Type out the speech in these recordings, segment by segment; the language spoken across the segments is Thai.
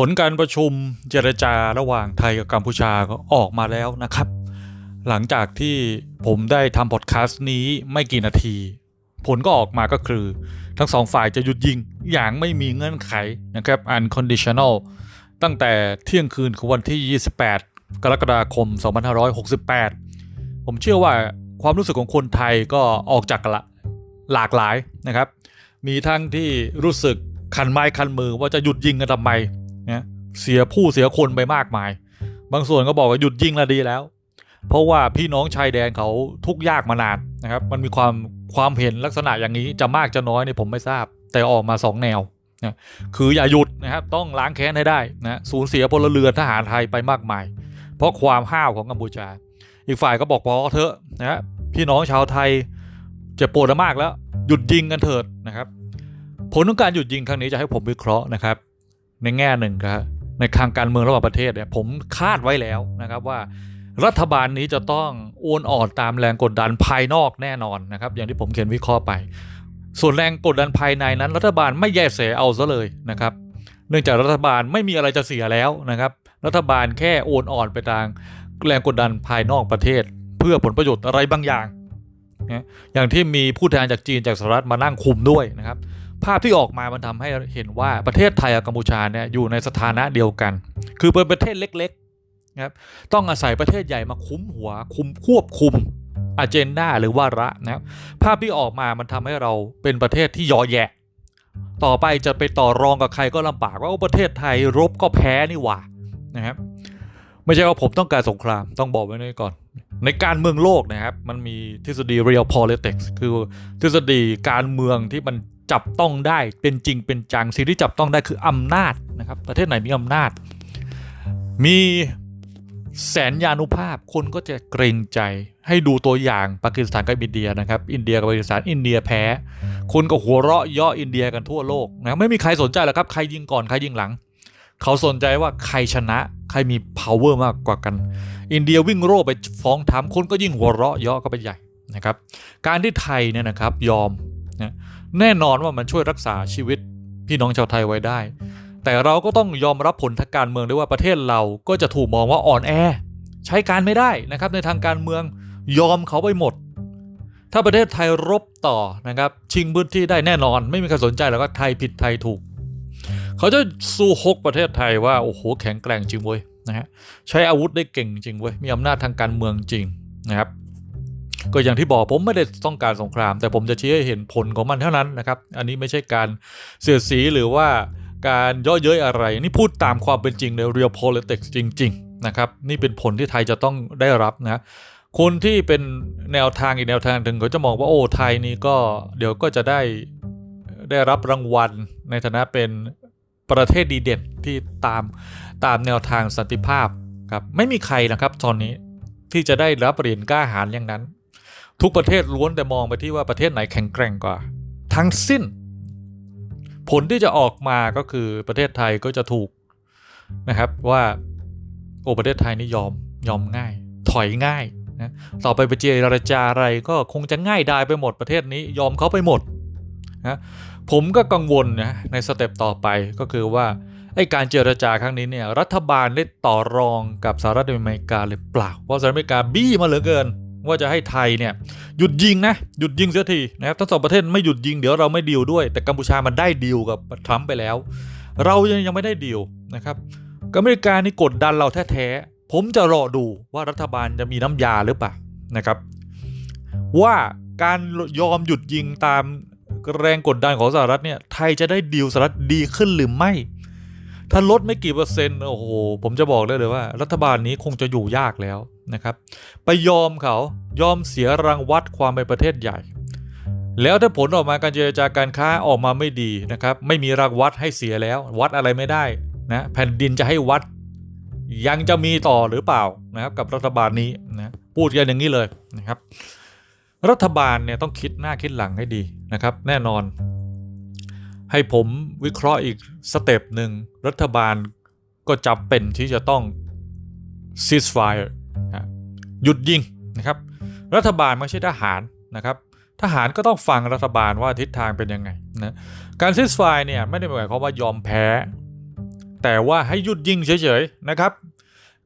ผลการประชุมเจรจาระหว่างไทยกับกัมพูชาก็ออกมาแล้วนะครับ หลังจากที่ผมได้ทำพอดแคสต์นี้ไม่กี่นาที ผลก็ออกมาก็คือ ทั้งสองฝ่ายจะหยุดยิงอย่างไม่มีเงื่อนไขนะครับ unconditional ตั้งแต่เที่ยงคืนของวันที่ 28 กรกฎาคม 2568 ผมเชื่อว่าความรู้สึกของคนไทยก็ออกจากกันละหลากหลายนะครับ มีทั้งที่รู้สึกคันไม้คันมือว่าจะหยุดยิงกันทำไม นะเสียผู้เสียคนไปมากมาย บางส่วนก็บอกว่าหยุดยิงแล้วดีแล้ว เพราะว่าพี่น้องชายแดนเขาทุกยากมานานนะครับ มันมีความความเห็นลักษณะอย่างนี้จะมากจะน้อยเนี่ยผมไม่ทราบ แต่ออกมาสองแนวนะคืออย่าหยุดนะครับต้องล้างแค้นให้ได้นะสูญเสียพลเรือนทหารไทยไปมากมาย เพราะความห้าวของกัมพูชา อีกฝ่ายก็บอกพอเถอะนะพี่น้องชาวไทยเจ็บปวดมากแล้วหยุดยิงกันเถิดนะครับ ผลของการหยุดยิงครั้งนี้จะให้ผมวิเคราะห์นะครับ ในแง่หนึ่งครับในทางการเมืองระหว่างประเทศเนี่ยผมคาดไว้แล้วนะครับว่า รัฐบาลนี้จะต้องโอนอ่อนตามแรงกดดันภายนอกแน่นอนนะครับ อย่างที่ผมเขียนวิเคราะห์ไป ส่วนแรงกดดันภายในนั้น รัฐบาลไม่แยเสเอาซะเลยนะครับ เนื่องจากรัฐบาลไม่มีอะไรจะเสียแล้วนะครับ รัฐบาลแค่โอนอ่อนไปทางแรงกดดันภายนอกประเทศ เพื่อผลประโยชน์อะไรบางอย่างนะอย่างที่มีผู้แทนจากจีนจากสหรัฐมานั่งคุมด้วยนะครับ ภาพที่ออกมามันทำให้เห็นว่าประเทศไทยกับกัมพูชาเนี่ยอยู่ในสถานะเดียวกัน คือเป็นประเทศเล็กๆนะครับต้องอาศัยประเทศใหญ่มาคุ้มหัวคุมควบคุมอาเจนดาหรือว่าระนะครับภาพที่ออกมามันทำให้เราเป็นประเทศที่ยอแยะ ต่อไปจะไปต่อรองกับใครก็ลำบากว่าประเทศไทยรบก็แพ้นี่หว่านะครับไม่ใช่ว่าผมต้องการสงครามต้องบอกไว้นี่ก่อน ในการเมืองโลกนะครับ มันมีทฤษฎี real politics คือทฤษฎีการเมืองที่มัน จับต้องได้เป็นจริงเป็นจังสิ่งที่จับต้องได้คืออำนาจนะครับประเทศไหนมีอำนาจ มีแสนยานุภาพคนก็จะเกรงใจให้ดูตัวอย่างปากีสถานกับอินเดียนะครับ อินเดียกับปากีสถานอินเดียแพ้ คนก็หัวเราะเยาะอินเดียกันทั่วโลกนะไม่มีใครสนใจหรอกครับใครยิงก่อนใครยิงหลัง เขาสนใจว่าใครชนะ ใครมี power มากกว่ากัน อินเดียวิ่งโร่ไปฟ้องถามคนก็ยิ่งหัวเราะเยาะก็ไปใหญ่นะครับ การที่ไทยเนี่ยนะครับยอมนะ แน่นอนว่ามันช่วยรักษาชีวิตพี่น้องชาวไทยไว้ได้ แต่เราก็ต้องยอมรับผลทางการเมืองด้วยว่าประเทศเราก็จะถูกมองว่าอ่อนแอ ใช้การไม่ได้นะครับในทางการเมืองยอมเขาไปหมด ถ้าประเทศไทยรบต่อนะครับชิงพื้นที่ได้แน่นอน ไม่มีใครสนใจแล้วก็ไทยผิดไทยถูก เขาจะสู้ฮกประเทศไทยว่าโอ้โหแข็งแกร่งจริงเว้ยนะฮะใช้อาวุธได้เก่งจริงเว้ยมีอำนาจทางการเมืองจริงนะครับ ก็อย่างที่บอกผมไม่ได้ต้องการสงคราม แต่ผมจะชี้ให้เห็นผลของมันเท่านั้นนะครับ อันนี้ไม่ใช่การเสียดสีหรือว่าการย่อเย้ยอะไร นี่พูดตามความเป็นจริงใน real politics จริง ๆ นะครับ นี่เป็นผลที่ไทยจะต้องได้รับนะคนที่เป็นแนวทางอีกแนวทางหนึ่งเขาจะมองว่าโอ้ไทยนี่ก็เดี๋ยวก็จะได้ได้รับรางวัลในฐานะเป็นประเทศดีเด่นที่ตามตามแนวทางสันติภาพครับไม่มีใครนะครับตอนนี้ที่จะได้รับเหรียญกล้าหาญอย่างนั้น ทุกประเทศล้วนแต่มองไปที่ว่าประเทศไหนแข็งแกร่งกว่า ทั้งสิ้น ผลที่จะออกมาก็คือประเทศไทยก็จะถูกนะครับว่าโอ้ประเทศไทยนี่ยอมยอมง่าย ถอยง่ายนะต่อไปไปเจรจาอะไรก็คงจะง่ายดายไปหมดประเทศนี้ยอมเขาไปหมดนะผมก็กังวลนะในสเต็ปต่อไปก็คือว่าไอการเจรจาครั้งนี้เนี่ยรัฐบาลได้ต่อรองกับสหรัฐอเมริกาหรือเปล่า เพราะสหรัฐอเมริกาบี้มาเหลือเกิน ว่าจะให้ไทยเนี่ยหยุดยิงนะหยุดยิงเสียทีนะครับทั้งสองประเทศไม่หยุดยิงเดี๋ยวเราไม่ดีลด้วย แต่กัมพูชามันได้ดีลกับทรัมป์ไปแล้ว เรายังยังไม่ได้ดีลนะครับอเมริกานี่กดดันเราแท้ๆผมจะรอดูว่ารัฐบาลจะมีน้ำยาหรือเปล่านะครับ ว่าการยอมหยุดยิงตามแรงกดดันของสหรัฐเนี่ยไทยจะได้ดีลสหรัฐดีขึ้นหรือไม่ ถ้าลดไม่กี่เปอร์เซ็นต์โอ้โหผมจะบอกเลยเลยว่า รัฐบาลนี้คงจะอยู่ยากแล้ว นะครับ ไปยอมเขายอมเสียรางวัดความเป็นประเทศใหญ่ แล้วถ้าผลออกมาการเจรจาการค้าออกมาไม่ดีนะครับ ไม่มีรางวัดให้เสียแล้ว วัดอะไรไม่ได้นะแผ่นดินจะให้วัดยังจะมีต่อหรือเปล่านะครับกับรัฐบาลนี้นะพูดกันอย่างนี้เลยนะครับ รัฐบาลเนี่ยต้องคิดหน้าคิดหลังให้ดีนะครับ แน่นอน ให้ผมวิเคราะห์อีกสเต็ปหนึ่งรัฐบาลก็จำเป็นที่จะต้อง ceasefire หยุดยิงนะครับรัฐบาลไม่ใช่ทหารนะครับทหารก็ต้องฟังรัฐบาลว่าทิศทางเป็นยังไงนะการ ceasefire เนี่ยไม่ได้หมายความว่ายอมแพ้ แต่ว่าให้หยุดยิงเฉยๆนะครับ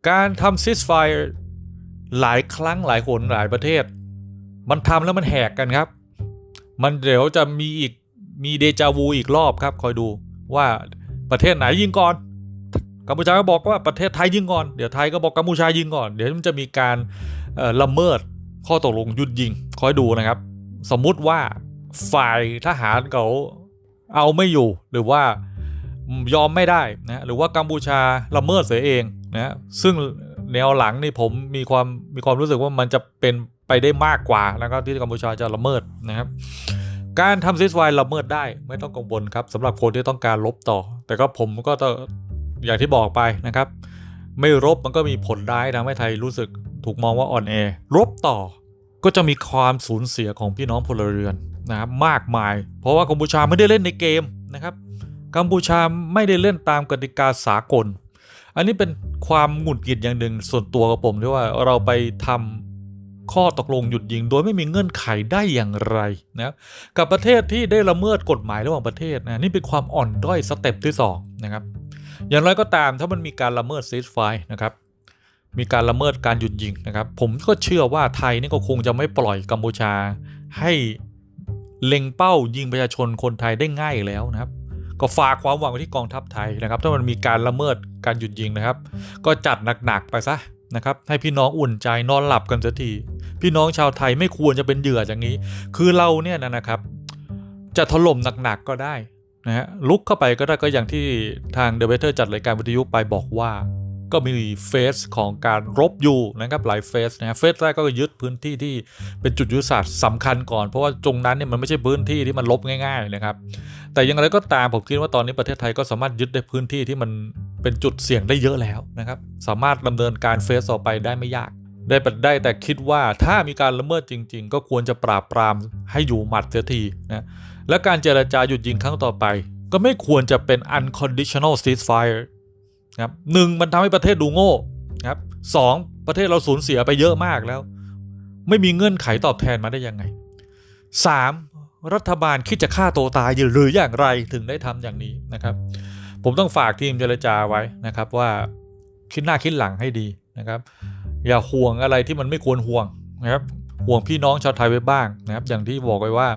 การทำซิสไฟหลายครั้งหลายหนหลายประเทศ มันทำแล้วมันแหกกันครับ มันเดี๋ยวจะมีอีกมีเดจาวูอีกรอบครับ คอยดูว่าประเทศไหนยิงก่อน กัมพูชาก็บอกว่าประเทศไทยยิงก่อน เดี๋ยวไทยก็บอกกัมพูชายิงก่อน เดี๋ยวมันจะมีการละเมิดข้อตกลงหยุดยิง คอยดูนะครับ สมมุติว่าฝ่ายทหารเขาเอาไม่อยู่ หรือว่ายอมไม่ได้นะหรือว่ากัมพูชาละเมิดเสียเองนะซึ่งแนวหลังนี่ผมมีความมีความรู้สึกว่ามันจะเป็นไปได้มากกว่านะครับที่กัมพูชาจะละเมิดนะครับ การทำซิสไวละเมิดได้ไม่ต้องกังวลครับสำหรับคนที่ต้องการลบต่อ แต่ก็ผมก็ต้ อย่างที่บอกไปนะครับ ไม่รบมันก็มีผลร้ายทำให้ไทยรู้สึกถูกมองว่าอ่อนแอรบต่อก็จะมีความสูญเสียของพี่น้องพลเรือนนะครับมากมาย เพราะว่ากัมพูชาไม่ได้เล่นในเกมนะครับ กัมพูชาไม่ได้เล่นตามกติกาสากล อันนี้เป็นความหงุดหงิดอย่างหนึ่งส่วนตัวกับผมที่ว่าเราไปทำข้อตกลงหยุดยิง โดยไม่มีเงื่อนไขได้อย่างไรนะครับกับประเทศที่ได้ละเมิดกฎหมายระหว่างประเทศนะนี่เป็นความอ่อนด้อยสเต็ปที่สองนะครับ อย่างไรก็ตามถ้ามันมีการละเมิดซีสไฟนะครับมีการละเมิดการหยุดยิงนะครับ ผมก็เชื่อว่าไทยนี่ก็คงจะไม่ปล่อยกัมพูชา ให้เล็งเป้ายิงประชาชนคนไทยได้ง่ายอีกแล้วนะครับ ก็ฝากความหวังไว้ที่กองทัพไทยนะครับ ถ้ามันมีการละเมิดการหยุดยิงนะครับ ก็จัดหนักๆไปซะนะครับ ให้พี่น้องอุ่นใจนอนหลับกันสักทีพี่น้องชาวไทยไม่ควรจะเป็นเหยื่ออย่างนี้ คือเราเนี่ยนะครับ จะถล่มหนักๆก็ได้ นะฮะลุกเข้าไปก็ได้ก็อย่างที่ทางเดอะเวเทอร์จัดรายการวิทยุไปบอกว่าก็มีเฟสของการรบอยู่นะครับหลายเฟสนะฮะเฟสแรกก็ยึดพื้นที่ที่เป็นจุดยุทธศาสตร์สำคัญก่อน เพราะว่าตรงนั้นเนี่ยมันไม่ใช่พื้นที่ที่มันลบง่าย ๆนะครับ แต่อย่างไรก็ตามผมคิดว่าตอนนี้ประเทศไทยก็สามารถยึดได้พื้นที่ที่มันเป็นจุดเสี่ยงได้เยอะแล้วนะครับสามารถดำเนินการเฟสต่อไปได้ไม่ยาก ได้แต่ได้แต่คิดว่าถ้ามีการละเมิดจริง ๆ ก็ควรจะปราบปรามให้อยู่หมัดเสียทีนะ และการเจรจาหยุดยิงครั้งต่อไป ก็ไม่ควรจะเป็น unconditional ceasefire นะครับหนึ่งมันทำให้ประเทศดูโง่ครับสองประเทศเราสูญเสียไปเยอะมากแล้ว ไม่มีเงื่อนไขตอบแทนมาได้ยังไงสามรัฐบาลคิดจะฆ่าตัวตายหรืออย่างไรถึงได้ทำอย่างนี้นะครับ ผมต้องฝากทีมเจรจาไว้นะครับว่าคิดหน้าคิดหลังให้ดีนะครับ อย่าห่วงอะไรที่มันไม่ควรห่วงนะครับห่วงพี่น้องชาวไทยไว้บ้างนะครับ อย่างที่บอกไว้ว่า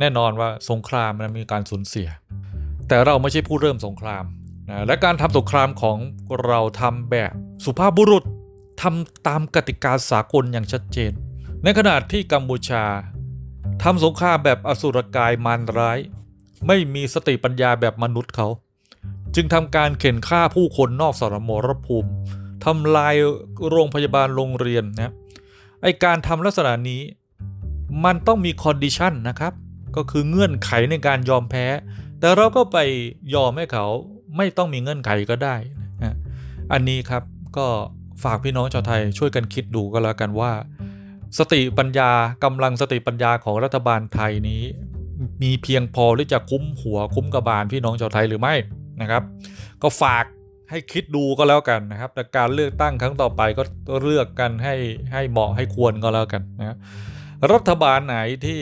แน่นอนว่าสงครามมันมีการสูญเสีย แต่เราไม่ใช่ผู้เริ่มสงครามนะและการทำสงครามของเราทำแบบสุภาพบุรุษทำตามกติกาสากลอย่างชัดเจน ในขณะที่กัมพูชาทำสงครามแบบอสุรกายมารร้าย ไม่มีสติปัญญาแบบมนุษย์เขา จึงทำการเข็นฆ่าผู้คนนอกสรมรภูมิทำลายโรงพยาบาลโรงเรียนนะไอการทำลักษณะนี้ มันต้องมีคอนดิชันนะครับ ก็คือเงื่อนไขในการยอมแพ้ แต่เราก็ไปยอมให้เขาไม่ต้องมีเงื่อนไขก็ได้นะอันนี้ครับก็ฝากพี่น้องชาวไทยช่วยกันคิดดูก็แล้วกันว่า สติปัญญากำลังสติปัญญาของรัฐบาลไทยนี้ มีเพียงพอที่จะคุ้มหัวคุ้มกระบาลพี่น้องชาวไทยหรือไม่นะครับ ก็ฝากให้คิดดูก็แล้วกันนะครับ แต่การเลือกตั้งครั้งต่อไปก็เลือกกันให้ให้เหมาะให้ควรก็แล้วกันนะรรัฐบาลไหนที่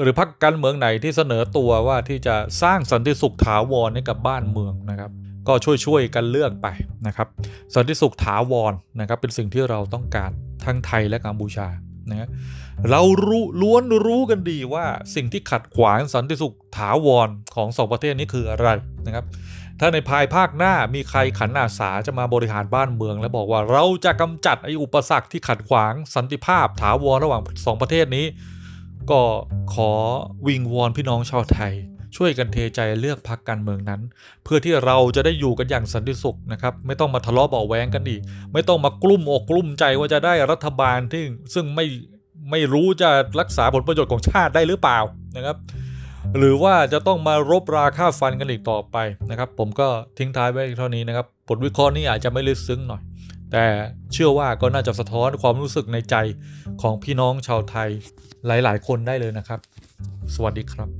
หรือพรรคการเมืองไหนที่เสนอตัวว่าที่จะสร้างสันติสุขถาวรให้กับบ้านเมืองนะครับ ก็ช่วยๆกันเลือกไปนะครับ สันติสุขถาวรนะครับ เป็นสิ่งที่เราต้องการทั้งไทยและกัมพูชานะเรารู้ล้วนรู้กันดีว่าสิ่งที่ขัดขวางสันติสุขถาวรของสองประเทศนี้คืออะไรนะครับ ถ้าในภายภาคหน้ามีใครขันอาสาจะมาบริหารบ้านเมือง แล้วบอกว่าเราจะกำจัดไอ้อุปสรรคที่ขัดขวางสันติภาพถาวรระหว่างสองประเทศนี้ ก็ขอวิงวอนพี่น้องชาวไทย ช่วยกันเทใจเลือกพักการเมืองนั้น เพื่อที่เราจะได้อยู่กันอย่างสันติสุขนะครับ ไม่ต้องมาทะเลาะเบาแวงกันอีก ไม่ต้องมากลุ้มอกกลุ้มใจว่าจะได้รัฐบาลที่ซึ่งไม่ไม่รู้จะรักษาผลประโยชน์ของชาติได้หรือเปล่านะครับ หรือว่าจะต้องมารบราค่าฟันกันอีกต่อไปนะครับ ผมก็ทิ้งท้ายไว้เท่านี้นะครับบทวิเคราะห์นี้อาจจะไม่ลึกซึ้งหน่อย แต่เชื่อว่าก็น่าจะสะท้อนความรู้สึกในใจของพี่น้องชาวไทย หลาย ๆ คนได้เลยนะครับ สวัสดีครับ